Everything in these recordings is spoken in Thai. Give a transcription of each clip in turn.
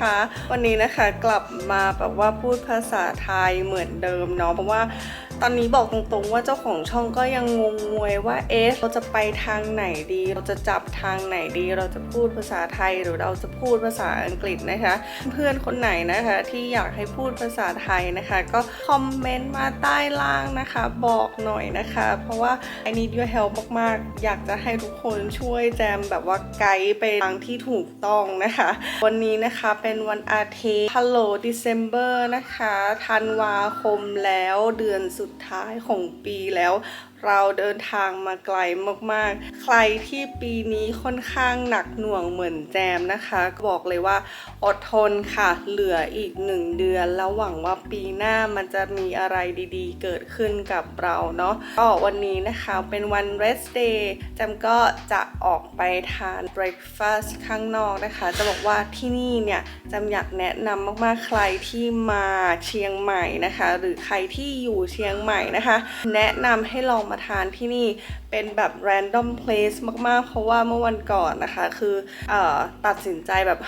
คะ วันนี้นะคะกลับมาแบบว่าพูดภาษาไทยเหมือนเดิมเนาะเพราะว่า ตอนนี้บอกตรงๆว่าเจ้าของช่องก็ยังงงงวยว่าเอ๊ะเราจะไปทางไหนดี เราจะจับทางไหนดี เราจะพูดภาษาไทยหรือเราจะพูดภาษาอังกฤษนะคะ เพื่อนคนไหนนะคะที่อยากให้พูดภาษาไทยนะคะ ก็คอมเมนต์มาใต้ล่างนะคะ บอกหน่อยนะคะ เพราะว่า I need your help มากๆ อยากจะให้ทุกคนช่วยแจมแบบว่าไกด์ไปทางที่ถูกต้องนะคะ วันนี้นะคะเป็นวันอาทิตย์ Hello December นะคะธันวาคมแล้วเดือนสุดท้ายของปีแล้ว เราเดินทางมาไกลมากๆ ใครที่ปีนี้ค่อนข้างหนักหน่วงเหมือนแจมนะคะบอกเลยว่าอดทนค่ะ เหลืออีกหนึ่งเดือน แล้วหวังว่าปีหน้ามันจะมีอะไรดีๆ เกิดขึ้นกับเราเนาะก็วันนี้นะคะเป็นวัน rest day แจมก็จะออกไปทาน breakfast ข้างนอกนะคะ จะบอกว่าที่นี่เนี่ยแจมอยากแนะนำมากๆใครที่มาเชียงใหม่นะคะ หรือใครที่อยู่เชียงใหม่นะคะ แนะนำให้ลองมาทานที่นี่เป็นแบบ random place มากๆ เพราะว่าเมื่อวันก่อนนะคะ คืออตัดสินใจแบบ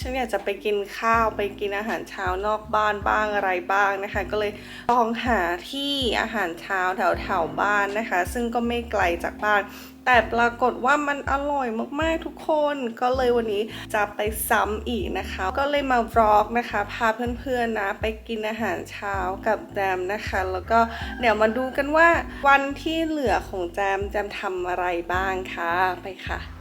ฉันอยากจะไปกินข้าวไปกินอาหารเช้านอกบ้านบ้างอะไรบ้างนะคะ ก็เลยลองหาที่อาหารเช้าแถวแถวบ้านนะคะ ซึ่งก็ไม่ไกลจากบ้าน แต่ปรากฏว่ามันอร่อยมากๆทุกคนก็เลยวันนี้จะไปซ้ำอีกนะคะ ก็เลยมาบล็อกนะคะ พาเพื่อนๆนะไปกินอาหารเช้ากับแจมนะคะ แล้วก็เดี๋ยวมาดูกันว่าวันที่เหลือของแจมแจมทำอะไรบ้างคะไปค่ะ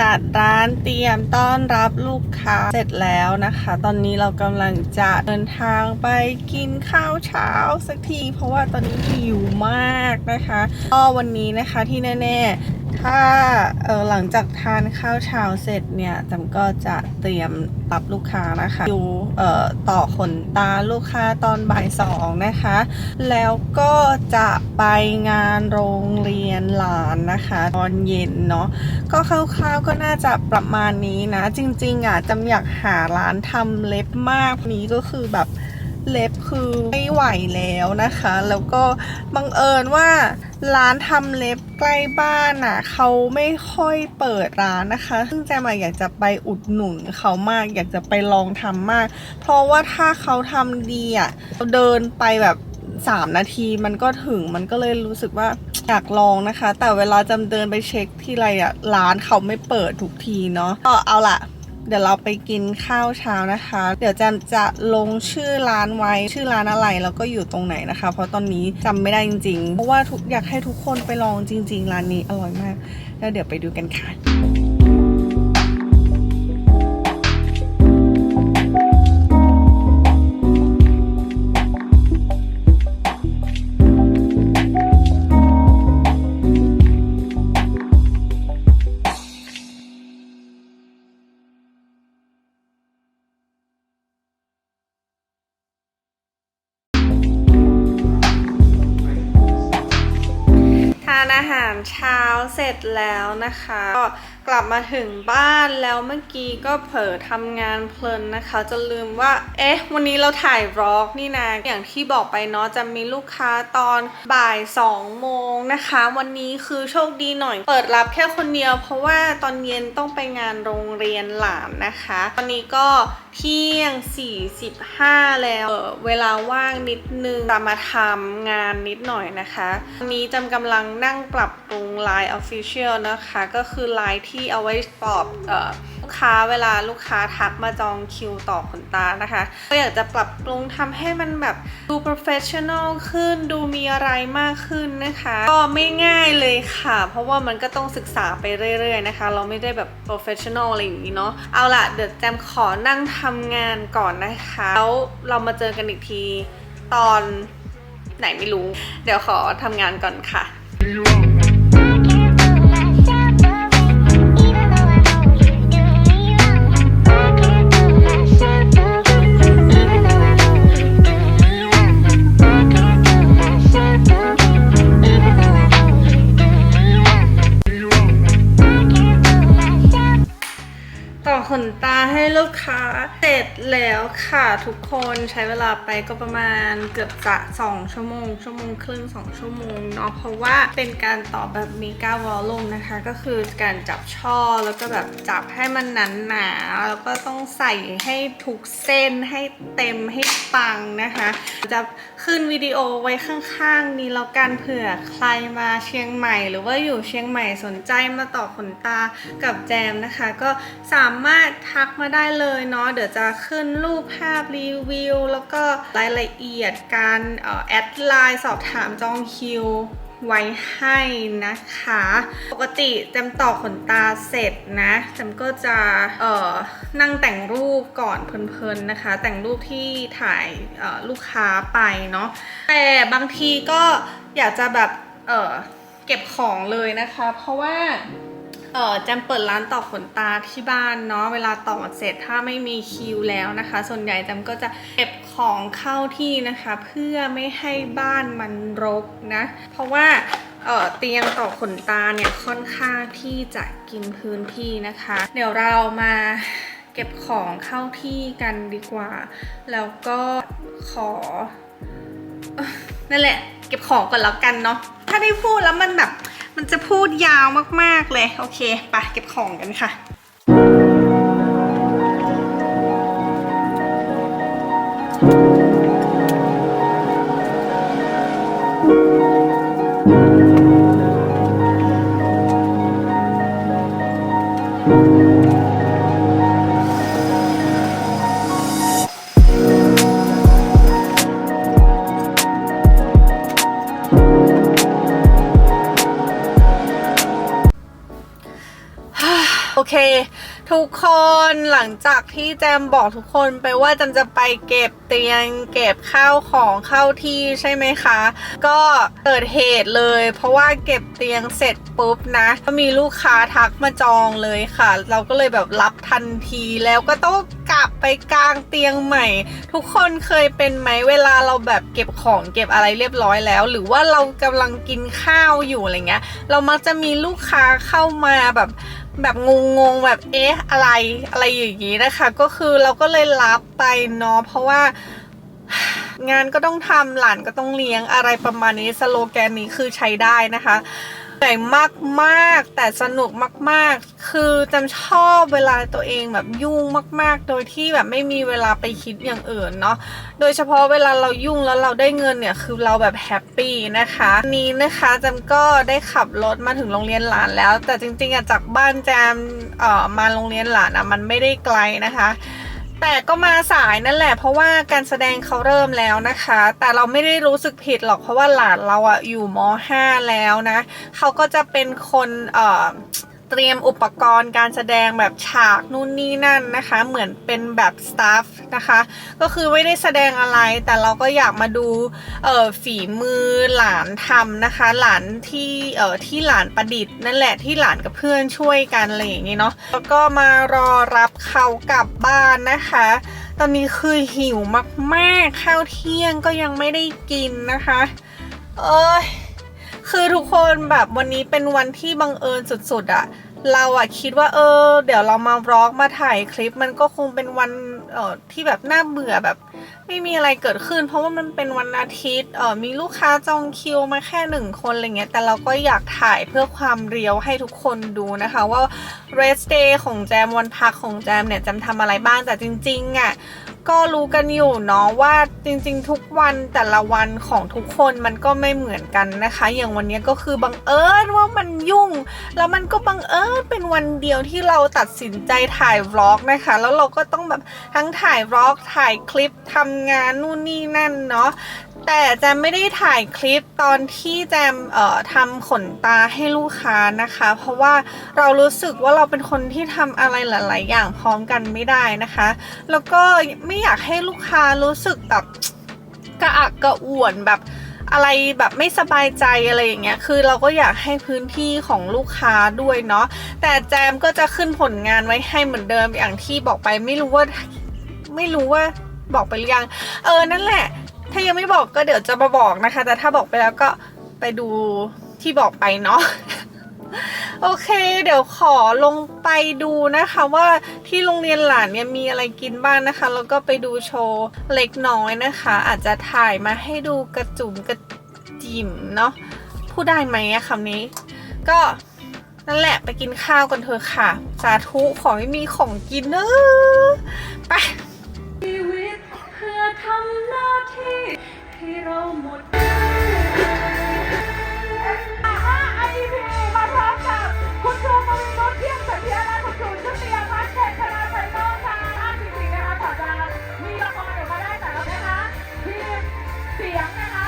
จัดร้านเตรียมต้อนรับลูกค้าเสร็จแล้วนะคะ ตอนนี้เรากำลังจะเดินทางไปกินข้าวเช้าสักที เพราะว่าตอนนี้หิวมากนะคะก็วันนี้นะคะที่แน่ ๆ ถ้าเออหลังจากทานข้าวเช้าเสร็จเนี่ยจำก็จะเตรียมรับลูกค้านะคะดูเอ่อต่อขนตาลูกค้าตอนบ่ายสองนะคะ แล้วก็จะไปงานโรงเรียนหลานนะคะ ตอนเย็นเนาะก็คร่าวๆก็น่าจะประมาณนี้นะ จริง ๆอะจำอยากหาร้านทำเล็บมากนี้ก็คือแบบเล็บคือไม่ไหวแล้วนะคะ แล้วก็บังเอิญว่า ร้านทำเล็บใกล้บ้านอะเขาไม่ค่อยเปิดร้านนะคะ ซึ่งแจมาอยากจะไปอุดหนุนเขามากอยากจะไปลองทำมาก เพราะว่าถ้าเขาทำดีอะเราเดินไปแบบสามนาทีมันก็ถึงมันก็เลยรู้สึกว่าอยากลองนะคะ แต่เวลาจำเดินไปเช็คที่ไรอะร้านเขาไม่เปิดทุกทีเนาะก็เอาละ เดี๋ยวเราไปกินข้าวเช้านะคะ เดี๋ยวแจมจะลงชื่อร้านไว้ชื่อร้านอะไรแล้วก็อยู่ตรงไหนนะคะ เพราะตอนนี้จำไม่ได้จริงๆ เพราะว่าทุกอยากให้ทุกคนไปลองจริง ๆ ร้านนี้อร่อยมาก แล้วเดี๋ยวไปดูกันค่ะ เช้าเสร็จแล้วนะคะก็กลับมาถึงบ้านแล้วเมื่อกี้ก็เผลอทำงานเพลินนะคะจนลืมว่า เอ๊ะ วันนี้เราถ่ายบล็อกนี่นะอย่างที่บอกไปเนาะจะมีลูกค้าตอนบ่าย2โมงนะคะ วันนี้คือโชคดีหน่อย เปิดรับแค่คนเดียว เพราะว่าตอนเย็นต้องไปงานโรงเรียนหลานนะคะ ตอนนี้ก็เที่ยง 45 แล้วเออเวลาว่างนิดนึงจะมาทำงานนิดหน่อยนะคะวันนี้จำกำลังนั่งปรับปรุง Line Official นะคะ ก็คือ Line ที่ที่เอาไว้ตอบออลูกค้าเวลาลูกค้าทักมาจองคิวต่อขนตานะคะ ก็อยากจะปรับปรุงทำให้มันแบบดู professional ขึ้น ดูมีอะไรมากขึ้นนะคะ ก็ไม่ง่ายเลยค่ะ เพราะว่ามันก็ต้องศึกษาไปเรื่อยๆนะคะ เราไม่ได้แบบ professional อะไรอย่างนี้เนาะ เอาละเดี๋ยวแจมขอนั่งทำงานก่อนนะคะ แล้วเรามาเจอกันอีกทีตอนไหนไม่รู้ เดี๋ยวขอทำงานก่อนค่ะ แล้ว ค่ะทุกคนใช้เวลาไปก็ประมาณเกือบจะ 2 ชั่วโมง ชั่วโมงครึ่ง 2 ชั่วโมงเนาะเพราะว่าเป็นการต่อแบบมีก้าวอลลุ่มนะคะ ก็คือการจับช่อแล้วก็แบบจับให้มันหนาหนาแล้วก็ต้องใส่ให้ทุกเส้นให้เต็มให้ปังนะคะ จะขึ้นวิดีโอไว้ข้างๆ นี้แล้วกันเผื่อใครมาเชียงใหม่ หรือว่าอยู่เชียงใหม่สนใจมาต่อขนตากับแจมนะคะ ก็สามารถทักมาได้เลยเนาะเดี๋ยวจะขึ้นรูปาพรีวิว แล้วก็รายละเอียดการแอดไลน์สอบถามจองคิวไว้ให้นะคะ ปกติแจมต่อขนตาเสร็จนะแจมก็จะเอ่อนั่งแต่งรูปก่อนเพลินๆนะคะ แต่งรูปที่ถ่ายลูกค้าไปเนาะแต่บางทีก็อยากจะแบบเอ่อเก็บของเลยนะคะ เพราะว่า เออแจมเปิดร้านต่อขนตาที่บ้านเนาะเวลาต่อเสร็จถ้าไม่มีคิวแล้วนะคะ ส่วนใหญ่แจมก็จะเก็บของเข้าที่นะคะ เพื่อไม่ให้บ้านมันรกนะ เพราะว่าเออเตียงต่อขนตาเนี่ยค่อนข้างที่จะกินพื้นที่นะคะ เดี๋ยวเรามาเก็บของเข้าที่กันดีกว่า แล้วก็ขอ นั่นแหละ เก็บของก่อนแล้วกันเนาะถ้าได้พูดแล้วมันแบบ มันจะพูดยาวมากๆเลย โอเค ไปเก็บของกันค่ะ เค ทุกคนหลังจากที่แจมบอกทุกคนไปว่าแจมจะไปเก็บเตียง เก็บข้าวของเข้าที่ใช่ไหมคะ ก็เกิดเหตุเลย เพราะว่าเก็บเตียงเสร็จปุ๊บนะ ก็มีลูกค้าทักมาจองเลยค่ะ เราก็เลยแบบรับทันทีแล้วก็ต้องกลับไปกลางเตียงใหม่ ทุกคนเคยเป็นไหมเวลาเราแบบเก็บของเก็บอะไรเรียบร้อยแล้ว หรือว่าเรากำลังกินข้าวอยู่อะไรเงี้ย เรามักจะมีลูกค้าเข้ามาแบบ แบบงงๆแบบเอ๊ะอะไรอะไรอย่างนี้นะคะ ก็คือเราก็เลยรับไปเนาะเพราะว่างานก็ต้องทำหลานก็ต้องเลี้ยงอะไรประมาณนี้สโลแกนนี้คือใช้ได้นะคะเหนื่อยมากมากๆแต่สนุกมากๆ คือจำชอบเวลาตัวเองแบบยุ่งมาก ๆ โดยที่แบบไม่มีเวลาไปคิดอย่างอื่นเนาะ โดยเฉพาะเวลาเรายุ่งแล้วเราได้เงินเนี่ยคือเราแบบแฮปปี้นะคะนี้นะคะจมก็ได้ขับรถมาถึงโรงเรียนหลานแล้ว แต่จริงๆอะจากบ้านแจมเอ่อมาโรงเรียนหลานอะมันไม่ได้ไกลนะคะแต่ก็มาสายนั่นแหละเพราะว่าการแสดงเขาเริ่มแล้วนะคะ แต่เราไม่ได้รู้สึกผิดหรอกเพราะว่าหลานเราอะอยู่ม .5 แล้วนะเขาก็จะเป็นคนเอ่อ เตรียมอุปกรณ์การแสดงแบบฉากนู่นนี่นั่นนะคะ เหมือนเป็นแบบสตาฟนะคะ ก็คือไม่ได้แสดงอะไร แต่เราก็อยากมาดูเอ่อฝีมือหลานทำนะคะ หลานที่เอ่อที่หลานประดิษฐ์นั่นแหละที่หลานกับเพื่อนช่วยกันอะไรอย่างงี้เนาะแล้วก็มารอรับเขากลับบ้านนะคะ ตอนนี้คือหิวมากๆข้าวเที่ยงก็ยังไม่ได้กินนะคะ เอ้ย คือทุกคนแบบวันนี้เป็นวันที่บังเอิญสุดๆอะเราอะคิดว่าเออ เดี๋ยวเรามาบล็อกมาถ่ายคลิปมันก็คงเป็นวันเอ่อที่แบบน่าเบื่อแบบ ไม่มีอะไรเกิดขึ้น เพราะว่ามันเป็นวันอาทิตย์เออมีลูกค้าจองคิวมาแค่หนึ่งคนอะไรเงี้ยแต่เราก็อยากถ่ายเพื่อความเรียวให้ทุกคนดูนะคะว่า rest day ของแจมวันพักของแจมเนี่ยแจมทำอะไรบ้างแต่จริงๆอะ ก็รู้กันอยู่เนาะว่าจริงๆ ทุกวันแต่ละวันของทุกคนมันก็ไม่เหมือนกันนะคะ อย่างวันนี้ก็คือบังเอิญว่ามันยุ่ง แล้วมันก็บังเอิญเป็นวันเดียวที่เราตัดสินใจถ่ายวล็อกนะคะ แล้วเราก็ต้องแบบทั้งถ่ายวล็อกถ่ายคลิปทำงานนู่นนี่นั่นเนาะแต่แจมไม่ได้ถ่ายคลิปตอนที่แจมเอ่อทำขนตาให้ลูกค้านะคะ เพราะว่าเรารู้สึกว่าเราเป็นคนที่ทำอะไรหลาย ๆ อย่างพร้อมกันไม่ได้นะคะ แล้วก็ไไม่อยากให้ลูกค้ารู้สึกแบบกระอักกระอ่วนแบบอะไรแบบไม่สบายใจอะไรอย่างเงี้ย คือเราก็อยากให้พื้นที่ของลูกค้าด้วยเนาะ แต่แจมก็จะขึ้นผลงานไว้ให้เหมือนเดิมอย่างที่บอกไปไม่รู้ว่าไม่รู้ว่าบอกไปหรือยัง เออนั่นแหละ ถ้ายังไม่บอกก็เดี๋ยวจะมาบอกนะคะ แต่ถ้าบอกไปแล้วก็ไปดูที่บอกไปเนาะ โอเค เดี๋ยวขอลงไปดูนะคะว่าที่โรงเรียนหลานเนี่ยมีอะไรกินบ้างนะคะ แล้วก็ไปดูโชว์เล็กน้อยนะคะ อาจจะถ่ายมาให้ดูกระจุมกระจิ๋มเนาะพูดได้ไหมอะคำนี้ ก็นั่นแหละไปกินข้าวกันเถอะค่ะ สาธุขอให้มีของกินเนอะไปชีวิตเพื่อทำหน้าที่ที่เราหมด เที่ยงเสถียรและคุณครูชุติยาพัฒน์เศรษฐนาชัยโลกค่ะจริงๆนะคะต่อจะมีละครออกมาได้แต่ละนะคะทีมเสียงนะคะ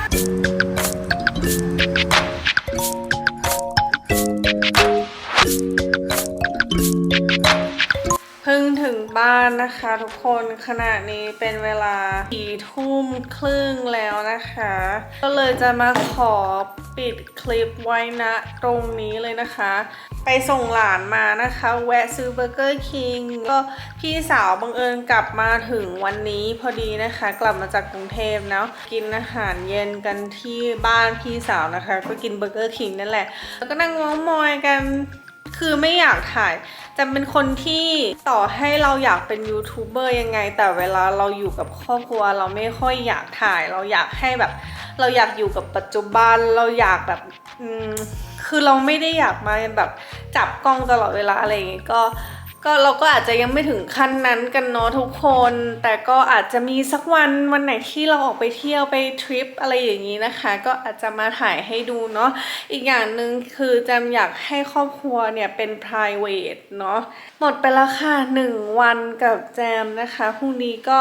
เพิ่งถึงบ้านนะคะทุกคนขณะนี้เป็นเวลาสี่ทุ่มครึ่งแล้วนะคะ ก็เลยจะมาขอปิดคลิปไว้ณตรงนี้เลยนะคะ ไปส่งหลานมานะคะ แวะซื้อเบอร์เกอร์คิงก็พี่สาวบังเอิญกลับมาถึงวันนี้พอดีนะคะ กลับมาจากกรุงเทพนะกินอาหารเย็นกันที่บ้านพี่สาวนะคะ ก็กินเบอร์เกอร์คิงนั่นแหละ แล้วก็นั่งมองมอยกันคือไม่อยากถ่าย แต่เป็นคนที่ต่อให้เราอยากเป็นยูทูบเบอร์ยังไง แต่เวลาเราอยู่กับครอบครัวเราไม่ค่อยอยากถ่าย เราอยากให้แบบ เราอยากอยู่กับปัจจุบัน เราอยากแบบ อืม คือเราไม่ได้อยากมาแบบ จับกล้องตลอดเวลาอะไรอย่างงี้ก็ ก็เราก็อาจจะยังไม่ถึงขั้นนั้นกันเนาะทุกคน แต่ก็อาจจะมีสักวันวันไหนที่เราออกไปเที่ยวไปทริปอะไรอย่างนี้นะคะ ก็อาจจะมาถ่ายให้ดูเนาะอีกอย่างหนึ่งคือจมอยากให้ครอบครัวเนี่ยเป็น private เนาะหมดไปแล้วค่ะหนึ่งวันกับแจมนะคะพรุ่งนี้ก็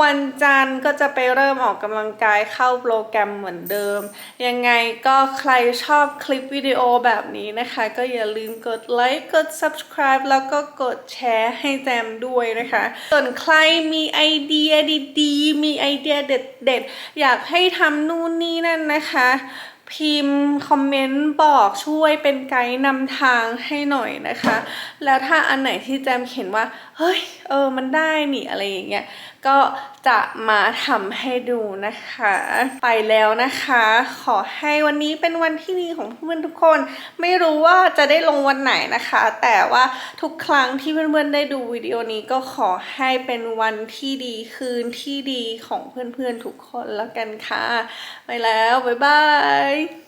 วันจันทร์ก็จะไปเริ่มออกกำลังกายเข้าโปรแกรมเหมือนเดิม ยังไงก็ใครชอบคลิปวิดีโอแบบนี้นะคะ ก็อย่าลืมกดไลค์กด subscribe แล้วก็กดแชร์ให้แจมด้วยนะคะ ส่วนใครมีไอเดียดีๆ มีไอเดียเด็ดๆ อยากให้ทำนู่นนี่นั่นนะคะ พิมพ์คอมเมนต์บอกช่วยเป็นไกด์นำทางให้หน่อยนะคะ แล้วถ้าอันไหนที่แจมเห็นว่า เฮ้ย เออ มันได้นี่อะไรอย่างเงี้ย ก็จะมาทำให้ดูนะคะ ไปแล้วนะคะ ขอให้วันนี้เป็นวันที่ดีของเพื่อนทุกคน ไม่รู้ว่าจะได้ลงวันไหนนะคะ แต่ว่าทุกครั้งที่เพื่อนๆได้ดูวิดีโอนี้ก็ขอให้เป็นวันที่ดีคืนที่ดีของเพื่อนๆทุกคนแล้วกันค่ะ ไปแล้ว บ๊ายบาย